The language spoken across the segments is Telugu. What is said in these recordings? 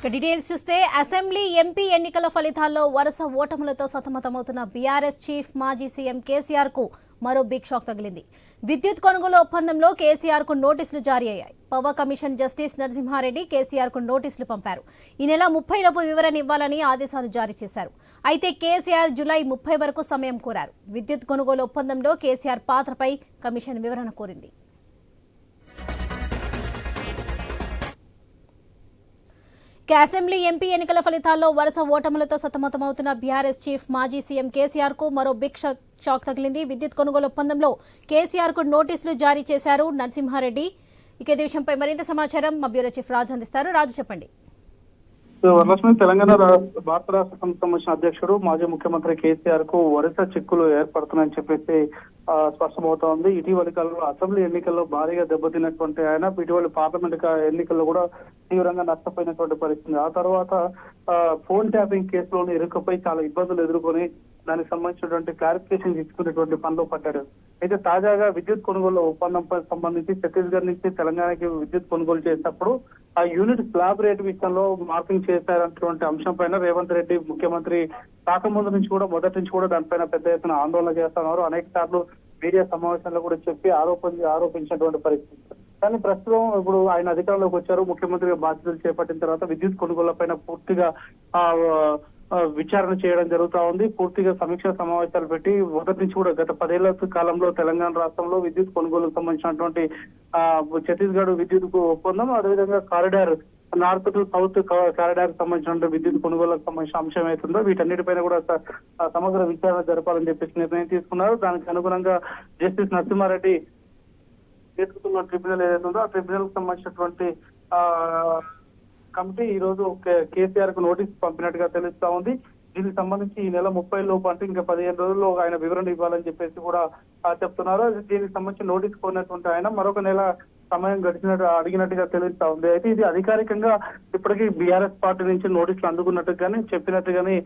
ఇక డీటెయిల్స్ చూస్తే అసెంబ్లీ ఎంపీ ఎన్నికల ఫలితాల్లో వరుస ఓటములతో సతమతమవుతున్న బీఆర్ఎస్ చీఫ్ మాజీ సీఎం కేసీఆర్కు మరో బిగ్ షాక్ తగిలింది. విద్యుత్ కొనుగోలు ఒప్పందంలో కేసీఆర్కు నోటీసులు జారీ అయ్యాయి. పవర్ కమిషన్ జస్టిస్ నరసింహారెడ్డి కేసీఆర్కు నోటీసులు పంపారు. ఈ నెల ముప్పైలోపు వివరణ ఇవ్వాలని ఆదేశాలు జారీ చేశారు. అయితే కేసీఆర్ జులై ముప్పై వరకు సమయం కోరారు. విద్యుత్ కొనుగోలు ఒప్పందంలో కేసీఆర్ పాత్రపై కమిషన్ వివరణ కోరింది. ఇక అసెంబ్లీ ఎంపీ ఎన్నికల ఫలితాల్లో వరుస ఓటములతో సతమతమవుతున్న బీఆర్ఎస్ చీఫ్ మాజీ సీఎం కేసీఆర్కు మరో బిగ్ షాక్ షాక్ తగిలింది. విద్యుత్ కొనుగోలు ఒప్పందంలో కేసీఆర్కు నోటీసులు జారీ చేశారు నరసింహారెడ్డి. ఇక ఈ విషయంపై మరింత సమాచారం మా బ్యూరో చీఫ్ రాజు అందిస్తారు. రాజు చెప్పండి. సో వరలక్ష్మి తెలంగాణ భారత రాష్ట్ర సమితి సంబంధించిన అధ్యక్షుడు మాజీ ముఖ్యమంత్రి కేసీఆర్కు వరుస చిక్కులు ఏర్పడుతున్నాయని చెప్పేసి స్పష్టమవుతా ఉంది ఇటీవలి కాలంలో అసెంబ్లీ ఎన్నికల్లో భారీగా దెబ్బతిన్నటువంటి ఆయన ఇటీవలి పార్లమెంట్ ఎన్నికల్లో కూడా తీవ్రంగా నష్టపోయినటువంటి పరిస్థితి ఆ తర్వాత ఆ, ఫోన్ ట్యాపింగ్ కేసులోని ఇరుకపై చాలా ఇబ్బందులు ఎదుర్కొని దానికి సంబంధించినటువంటి క్లారిఫికేషన్ తీసుకునేటువంటి పనిలో పడ్డాడు. అయితే తాజాగా విద్యుత్ కొనుగోలు ఒప్పందంపై సంబంధించి ఛత్తీస్గఢ్ నుంచి తెలంగాణకి విద్యుత్ కొనుగోలు చేసినప్పుడు ఆ యూనిట్ స్లాబ్ రేట్ విషయంలో మార్కింగ్ చేశారన్నటువంటి అంశం పైన రేవంత్ రెడ్డి ముఖ్యమంత్రి కాకముందు నుంచి కూడా మొదటి నుంచి కూడా దానిపైన పెద్ద ఎత్తున ఆందోళన చేస్తున్నారు. అనేక సార్లు మీడియా సమావేశంలో కూడా చెప్పి ఆరోపణ ఆరోపించినటువంటి పరిస్థితి. కానీ ప్రస్తుతం ఇప్పుడు ఆయన అధికారంలోకి వచ్చారు. ముఖ్యమంత్రిగా బాధ్యతలు చేపట్టిన తర్వాత విద్యుత్ కొనుగోళ్ళ పైన పూర్తిగా ఆ, విచారణ చేయడం జరుగుతా ఉంది. పూర్తిగా సమీక్ష సమావేశాలు పెట్టి మొదటి నుంచి కూడా గత పదేళ్ళ కాలంలో తెలంగాణ రాష్ట్రంలో విద్యుత్ కొనుగోలుకు సంబంధించినటువంటి ఆ, ఛత్తీస్గఢ్ విద్యుత్ ఒప్పందం. అదేవిధంగా corridor north to south corridor సంబంధించిన విద్యుత్ కొనుగోలుకు సంబంధించిన అంశం అవుతుందో వీటన్నిటిపైన కూడా సమగ్ర విచారణ జరపాలని చెప్పేసి నిర్ణయం తీసుకున్నారు. దానికి అనుగుణంగా జస్టిస్ నరసింహారెడ్డి నేతృత్వంలో ట్రిబ్యునల్ ఏదైతే ఉందో ఆ ట్రిబ్యునల్కు సంబంధించినటువంటి ఆ కమిటీ ఈ రోజు కేసీఆర్కు నోటీస్ పంపినట్టుగా తెలుస్తా ఉంది. దీనికి సంబంధించి ఈ నెల ముప్పై లోపు అంటే ఇంకా పదిహేను రోజుల్లో ఆయన వివరణ ఇవ్వాలని చెప్పేసి కూడా చెప్తున్నారు. దీనికి సంబంధించి నోటీస్ కోరినటువంటి ఆయన మరొక నెల సమయం గడిచినట్టు అడిగినట్టుగా తెలుస్తా ఉంది. అయితే ఇది అధికారికంగా ఇప్పటికీ బీఆర్ఎస్ పార్టీ నుంచి నోటీసులు అందుకున్నట్టు కానీ చెప్పినట్టు కానీ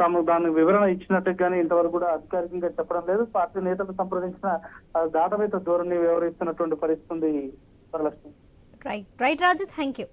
తాము దాని వివరణ ఇచ్చినట్టు కానీ ఇంతవరకు కూడా అధికారికంగా చెప్పడం లేదు. పార్టీ నేతలు సంప్రదించిన ఆ, దాటవేత ధోరణి వ్యవహరిస్తున్నటువంటి పరిస్థితి ఉంది Varalakshmi. Right right Raju thank you